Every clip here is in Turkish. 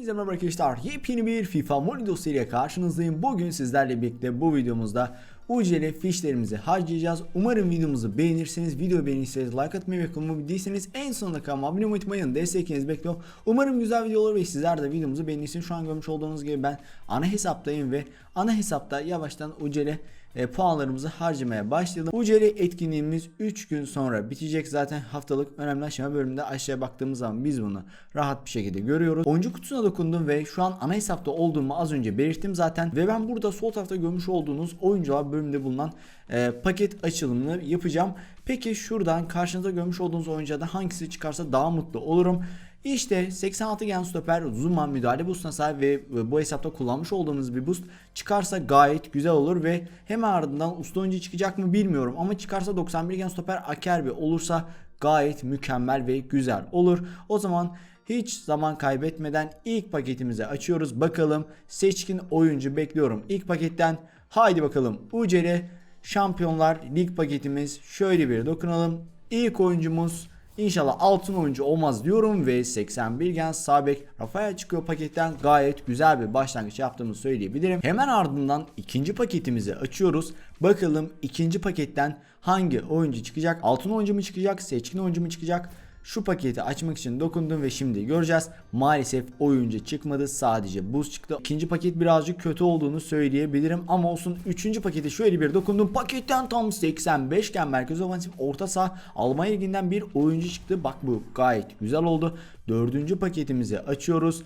Hepinize merhaba arkadaşlar. Yepyeni bir FIFA Money dosyayla karşınızdayım. Bugün sizlerle birlikte bu videomuzda UCL fişlerimizi harcayacağız. Umarım videomuzu beğenirsiniz. Video beğenirseniz like atmayı ve kanalıma değilseniz en sonunda kanalıma abone olmayı unutmayın. Desteklerinizi bekliyorum. Umarım güzel video olur ve sizler de videomuzu beğenirsiniz. Şu an görmüş olduğunuz gibi ben ana hesaptayım ve ana hesapta yavaştan UCL e, puanlarımızı harcamaya başlayalım. UCL etkinliğimiz 3 gün sonra bitecek. Zaten haftalık önemli aşama bölümünde aşağıya baktığımız zaman biz bunu rahat bir şekilde görüyoruz. Oyuncu kutusuna dokundum ve şu an ana hesapta olduğumu az önce belirttim zaten. Ve ben burada sol tarafta görmüş olduğunuz oyuncular bölümünde bulunan e, paket açılımını yapacağım. Peki şuradan karşınızda görmüş olduğunuz oyunculardan hangisi çıkarsa daha mutlu olurum. İşte 86 gen stoper Zuma müdahale boostuna sahip ve bu hesapta kullanmış olduğumuz bir boost çıkarsa gayet güzel olur ve hemen ardından usta oyuncu çıkacak mı bilmiyorum ama çıkarsa 91 gen stoper Akerbi olursa gayet mükemmel ve güzel olur. O zaman hiç zaman kaybetmeden ilk paketimizi açıyoruz. Bakalım seçkin oyuncu bekliyorum. İlk paketten haydi bakalım UCL Şampiyonlar Lig paketimiz şöyle bir dokunalım. İlk oyuncumuz İnşallah altın oyuncu olmaz diyorum ve 81 gen sabek Rafael çıkıyor paketten gayet güzel bir başlangıç yaptığımızı söyleyebilirim. Hemen ardından ikinci paketimizi açıyoruz. Bakalım ikinci paketten hangi oyuncu çıkacak? Altın oyuncu mu çıkacak? Seçkin oyuncu mu çıkacak? Şu paketi açmak için dokundum ve şimdi göreceğiz. Maalesef oyuncu çıkmadı. Sadece buz çıktı. İkinci paket birazcık kötü olduğunu söyleyebilirim. Ama olsun. Üçüncü paketi şöyle bir dokundum. Paketten tam 85 gen merkez ofansif orta saha Almanya liginden bir oyuncu çıktı. Bak bu gayet güzel oldu. Dördüncü paketimizi açıyoruz.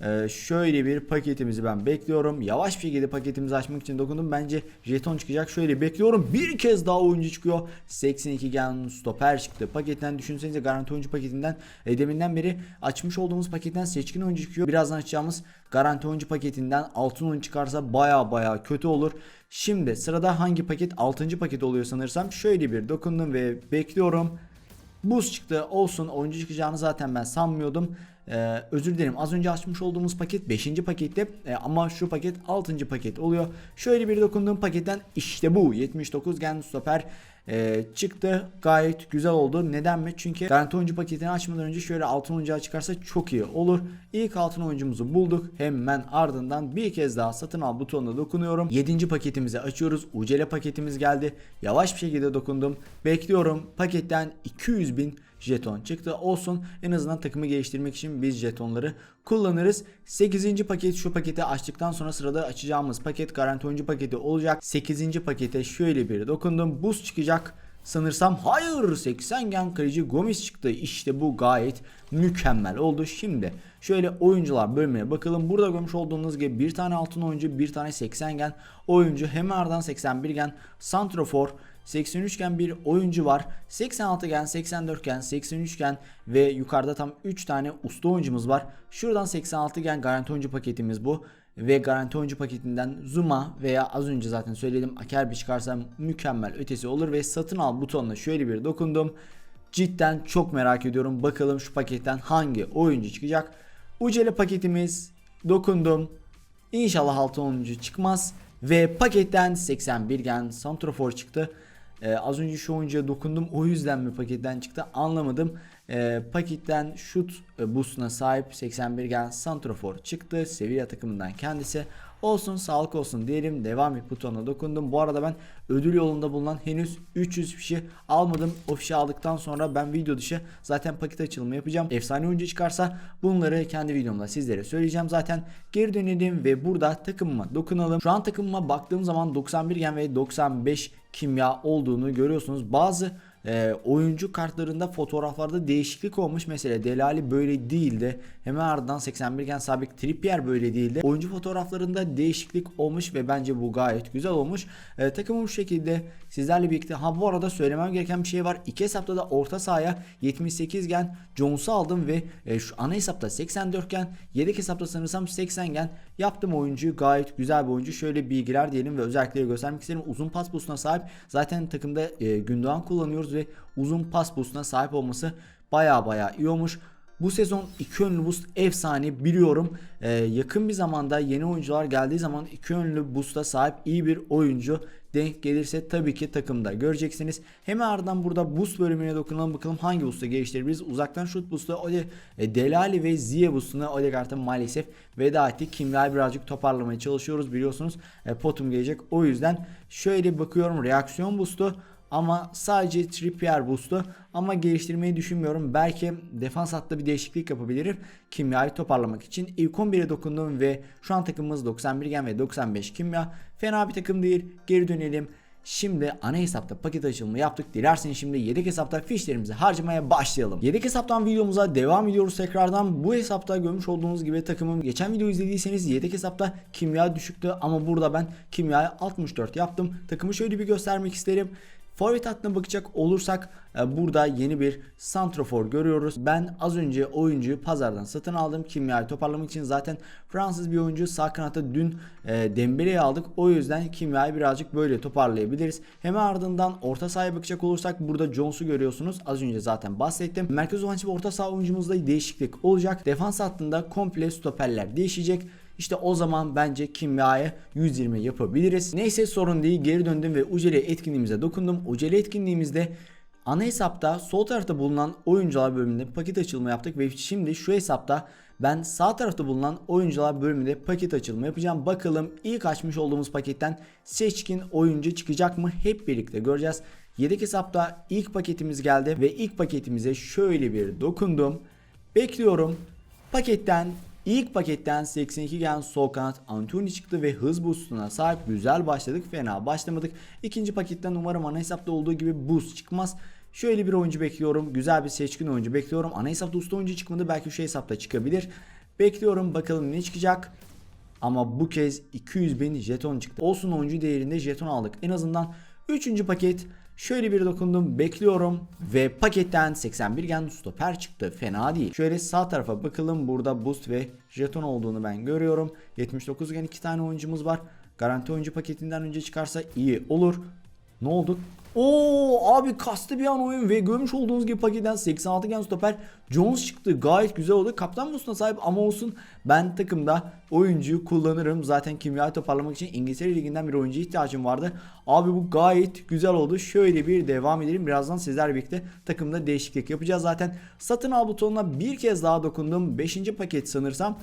Ee, şöyle bir paketimizi ben bekliyorum. Yavaş bir şekilde paketimizi açmak için dokundum. Bence jeton çıkacak. Şöyle bekliyorum. Bir kez daha oyuncu çıkıyor. 82 gen stoper çıktı. Paketten düşünsenize garanti oyuncu paketinden e, deminden beri açmış olduğumuz paketten seçkin oyuncu çıkıyor. Birazdan açacağımız garanti oyuncu paketinden altın oyuncu çıkarsa baya baya kötü olur. Şimdi sırada hangi paket? 6. paket oluyor sanırsam. Şöyle bir dokundum ve bekliyorum. Buz çıktı olsun oyuncu çıkacağını zaten ben sanmıyordum. Ee, özür dilerim az önce açmış olduğumuz paket 5. pakette ee, ama şu paket 6. paket oluyor. Şöyle bir dokunduğum paketten işte bu 79 gen stoper e, çıktı. Gayet güzel oldu. Neden mi? Çünkü garanti oyuncu paketini açmadan önce şöyle altın oyuncu çıkarsa çok iyi olur. İlk altın oyuncumuzu bulduk. Hemen ardından bir kez daha satın al butonuna dokunuyorum. 7. paketimizi açıyoruz. UCL paketimiz geldi. Yavaş bir şekilde dokundum. Bekliyorum. Paketten 200 bin jeton çıktı. Olsun en azından takımı geliştirmek için biz jetonları kullanırız. 8. paket şu paketi açtıktan sonra sırada açacağımız paket garanti oyuncu paketi olacak. 8. pakete şöyle bir dokundum. Buz çıkacak. Sanırsam hayır 80 gen kaleci Gomis çıktı. İşte bu gayet mükemmel oldu. Şimdi şöyle oyuncular bölümüne bakalım. Burada görmüş olduğunuz gibi bir tane altın oyuncu bir tane 80 gen oyuncu hemen ardından 81 gen Santrofor 83 gen bir oyuncu var. 86 gen, 84 gen, 83 gen ve yukarıda tam 3 tane usta oyuncumuz var. Şuradan 86 gen garanti oyuncu paketimiz bu. Ve garanti oyuncu paketinden Zuma veya az önce zaten söyledim Akerbi çıkarsa mükemmel ötesi olur ve satın al butonuna şöyle bir dokundum. Cidden çok merak ediyorum. Bakalım şu paketten hangi oyuncu çıkacak. Ucele paketimiz dokundum. İnşallah altın oyuncu çıkmaz. Ve paketten 81 gen Santrofor çıktı. Ee, az önce şu oyuncuya dokundum o yüzden mi paketten çıktı anlamadım. Ee, paketten şut e, boostuna sahip 81 gen Santrofor çıktı. Sevilla takımından kendisi. Olsun sağlık olsun diyelim. Devam et butonuna dokundum. Bu arada ben ödül yolunda bulunan henüz 300 fişi almadım. O aldıktan sonra ben video dışı zaten paket açılımı yapacağım. Efsane oyuncu çıkarsa bunları kendi videomda sizlere söyleyeceğim zaten. Geri dönelim ve burada takımıma dokunalım. Şu an takımıma baktığım zaman 91 gen ve 95 kimya olduğunu görüyorsunuz. Bazı e, oyuncu kartlarında fotoğraflarda değişiklik olmuş. Mesela Delali böyle değildi. Hemen ardından 81 gen sabit Trippier böyle değildi. Oyuncu fotoğraflarında değişiklik olmuş ve bence bu gayet güzel olmuş. E, takımım bu şekilde sizlerle birlikte. Ha bu arada söylemem gereken bir şey var. İki hesapta da orta sahaya 78 gen Jones'u aldım ve e, şu ana hesapta 84 gen yedek hesapta sanırsam 80 gen yaptım oyuncuyu. Gayet güzel bir oyuncu. Şöyle bilgiler diyelim ve özellikleri göstermek isterim. Uzun pas boostuna sahip. Zaten takımda e, Gündoğan kullanıyoruz ve uzun pas boostuna sahip olması baya baya iyi olmuş. Bu sezon iki yönlü boost efsane biliyorum. Ee, yakın bir zamanda yeni oyuncular geldiği zaman iki yönlü boost'a sahip iyi bir oyuncu denk gelirse tabii ki takımda göreceksiniz. Hemen ardından burada boost bölümüne dokunalım bakalım hangi boost'u geliştirebiliriz. Uzaktan şut boost'u Ode, e, Delali ve Ziye boost'una Odegaard'a maalesef veda ettik. Kimyayı birazcık toparlamaya çalışıyoruz biliyorsunuz. E, potum gelecek. O yüzden şöyle bakıyorum reaksiyon boost'u ama sadece Trippier boost'u ama geliştirmeyi düşünmüyorum. Belki defans hattında bir değişiklik yapabilirim. Kimyayı toparlamak için. İlk 11'e dokundum ve şu an takımımız 91 gen ve 95 kimya. Fena bir takım değil. Geri dönelim. Şimdi ana hesapta paket açılımı yaptık. Dilerseniz şimdi yedek hesapta fişlerimizi harcamaya başlayalım. Yedek hesaptan videomuza devam ediyoruz tekrardan. Bu hesapta görmüş olduğunuz gibi takımım geçen video izlediyseniz yedek hesapta kimya düşüktü ama burada ben kimyayı 64 yaptım. Takımı şöyle bir göstermek isterim. Forvet hattına bakacak olursak e, burada yeni bir santrofor görüyoruz. Ben az önce oyuncuyu pazardan satın aldım. Kimyayı toparlamak için zaten Fransız bir oyuncu sağ kanatta dün e, Dembele'yi aldık. O yüzden kimyayı birazcık böyle toparlayabiliriz. Hemen ardından orta sahaya bakacak olursak burada Jones'u görüyorsunuz. Az önce zaten bahsettim. Merkez ofansif orta saha oyuncumuzda değişiklik olacak. Defans hattında komple stoperler değişecek. İşte o zaman bence kimyaya 120 yapabiliriz. Neyse sorun değil geri döndüm ve Ucele etkinliğimize dokundum. Ucele etkinliğimizde ana hesapta sol tarafta bulunan oyuncular bölümünde paket açılımı yaptık ve şimdi şu hesapta ben sağ tarafta bulunan oyuncular bölümünde paket açılımı yapacağım. Bakalım ilk açmış olduğumuz paketten seçkin oyuncu çıkacak mı hep birlikte göreceğiz. Yedek hesapta ilk paketimiz geldi ve ilk paketimize şöyle bir dokundum. Bekliyorum. Paketten İlk paketten 82 gen sol kanat Antony çıktı ve hız boostuna sahip güzel başladık fena başlamadık. İkinci paketten umarım ana hesapta olduğu gibi boost çıkmaz. Şöyle bir oyuncu bekliyorum. Güzel bir seçkin oyuncu bekliyorum. Ana hesapta usta oyuncu çıkmadı. Belki şu hesapta çıkabilir. Bekliyorum bakalım ne çıkacak. Ama bu kez 200 bin jeton çıktı. Olsun oyuncu değerinde jeton aldık. En azından 3. paket Şöyle bir dokundum bekliyorum ve paketten 81 gen stoper çıktı fena değil. Şöyle sağ tarafa bakalım burada boost ve jeton olduğunu ben görüyorum. 79 gen 2 tane oyuncumuz var. Garanti oyuncu paketinden önce çıkarsa iyi olur. Ne oldu? Oo abi kastı bir an oyun ve görmüş olduğunuz gibi paketten 86 gen stoper Jones çıktı. Gayet güzel oldu. Kaptan Mus'una sahip ama olsun ben takımda oyuncuyu kullanırım. Zaten kimyayı toparlamak için İngiltere Ligi'nden bir oyuncu ihtiyacım vardı. Abi bu gayet güzel oldu. Şöyle bir devam edelim. Birazdan sizlerle birlikte takımda değişiklik yapacağız. Zaten satın al butonuna bir kez daha dokundum. 5. paket sanırsam.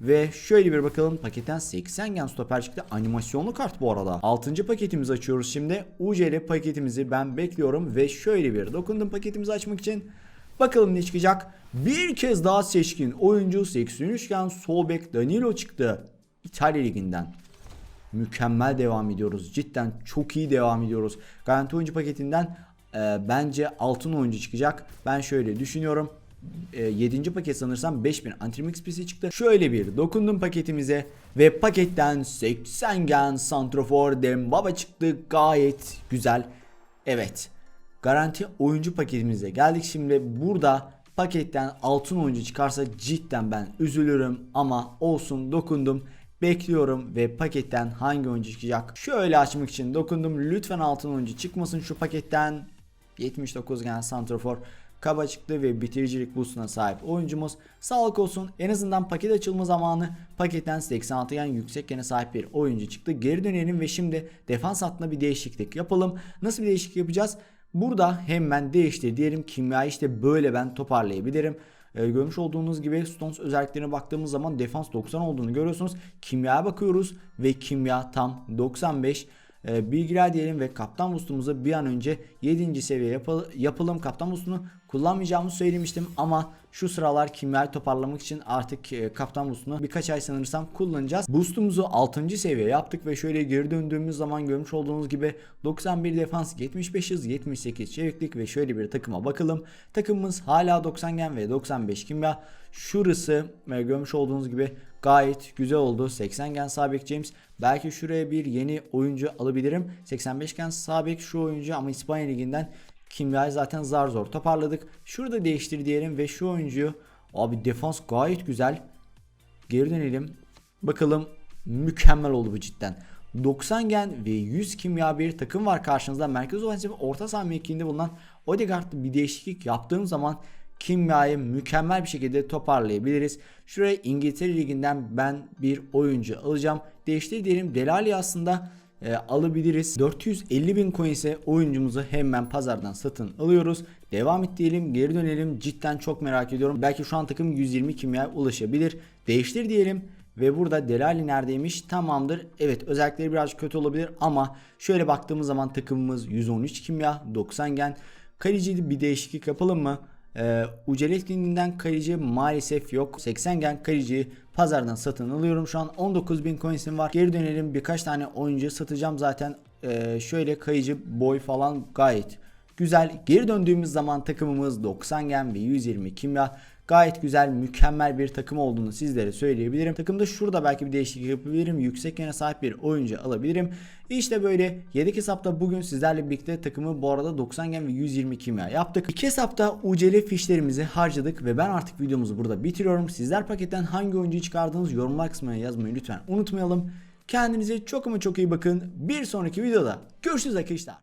Ve şöyle bir bakalım paketten 80 gen stoper çıktı. Animasyonlu kart bu arada. 6. paketimizi açıyoruz şimdi. UCL paketimizi ben bekliyorum ve şöyle bir dokundum paketimizi açmak için. Bakalım ne çıkacak. Bir kez daha seçkin oyuncu 83 gen sol bek Danilo çıktı. İtalya liginden. Mükemmel devam ediyoruz. Cidden çok iyi devam ediyoruz. Garanti oyuncu paketinden e, bence altın oyuncu çıkacak. Ben şöyle düşünüyorum e, 7. paket sanırsam 5000 Antrim XP'si çıktı. Şöyle bir dokundum paketimize ve paketten 80 gen Santrofor Dembaba çıktı. Gayet güzel. Evet. Garanti oyuncu paketimize geldik. Şimdi burada paketten altın oyuncu çıkarsa cidden ben üzülürüm ama olsun dokundum. Bekliyorum ve paketten hangi oyuncu çıkacak? Şöyle açmak için dokundum. Lütfen altın oyuncu çıkmasın şu paketten. 79 gen Santrofor kaba çıktı ve bitiricilik boostuna sahip oyuncumuz. Sağlık olsun en azından paket açılma zamanı paketten 86 yani yüksek sahip bir oyuncu çıktı. Geri dönelim ve şimdi defans hattına bir değişiklik yapalım. Nasıl bir değişiklik yapacağız? Burada hemen değiştir diyelim kimya işte böyle ben toparlayabilirim. Ee, görmüş olduğunuz gibi Stones özelliklerine baktığımız zaman defans 90 olduğunu görüyorsunuz. Kimyaya bakıyoruz ve kimya tam 95 e, bilgiler diyelim ve kaptan boostumuzu bir an önce 7. seviye yapal yapalım. Kaptan boostunu kullanmayacağımı söylemiştim ama şu sıralar kimyayı toparlamak için artık e, kaptan boostunu birkaç ay sanırsam kullanacağız. Boostumuzu 6. seviye yaptık ve şöyle geri döndüğümüz zaman görmüş olduğunuz gibi 91 defans 75 hız 78 çeviklik ve şöyle bir takıma bakalım. Takımımız hala 90 gen ve 95 kimya. Şurası ve görmüş olduğunuz gibi gayet güzel oldu. 80 gen sabek James. Belki şuraya bir yeni oyuncu alabilirim. 85 gen sabek şu oyuncu ama İspanya liginden kimyayı zaten zar zor toparladık. Şurada değiştir diyelim ve şu oyuncuyu abi defans gayet güzel. Geri dönelim. Bakalım mükemmel oldu bu cidden. 90 gen ve 100 kimya bir takım var karşınızda. Merkez ofensif orta saha mevkiinde bulunan Odegaard'da bir değişiklik yaptığım zaman kimyayı mükemmel bir şekilde toparlayabiliriz. Şuraya İngiltere Ligi'nden ben bir oyuncu alacağım. Değiştir diyelim Delali aslında e, alabiliriz. 450 bin coin ise oyuncumuzu hemen pazardan satın alıyoruz. Devam et diyelim geri dönelim. Cidden çok merak ediyorum. Belki şu an takım 120 kimyaya ulaşabilir. Değiştir diyelim. Ve burada Delali neredeymiş? Tamamdır. Evet özellikleri biraz kötü olabilir ama şöyle baktığımız zaman takımımız 113 kimya, 90 gen. Kalecide bir değişiklik yapalım mı? Ee, Ucel etkinliğinden kaleci maalesef yok. 80 gen kaleciyi pazardan satın alıyorum. Şu an 19.000 coins'im var. Geri dönelim birkaç tane oyuncu satacağım zaten. Ee, şöyle kaleci boy falan gayet güzel. Geri döndüğümüz zaman takımımız 90 gen ve 120 kimya. Gayet güzel, mükemmel bir takım olduğunu sizlere söyleyebilirim. Takımda şurada belki bir değişiklik yapabilirim. Yüksek yöne sahip bir oyuncu alabilirim. İşte böyle yedek hesapta bugün sizlerle birlikte takımı bu arada 90 gen ve 120 kimya yaptık. İki hesapta UCL fişlerimizi harcadık ve ben artık videomuzu burada bitiriyorum. Sizler paketten hangi oyuncuyu çıkardığınız yorumlar kısmına yazmayı lütfen unutmayalım. Kendinize çok ama çok iyi bakın. Bir sonraki videoda görüşürüz arkadaşlar.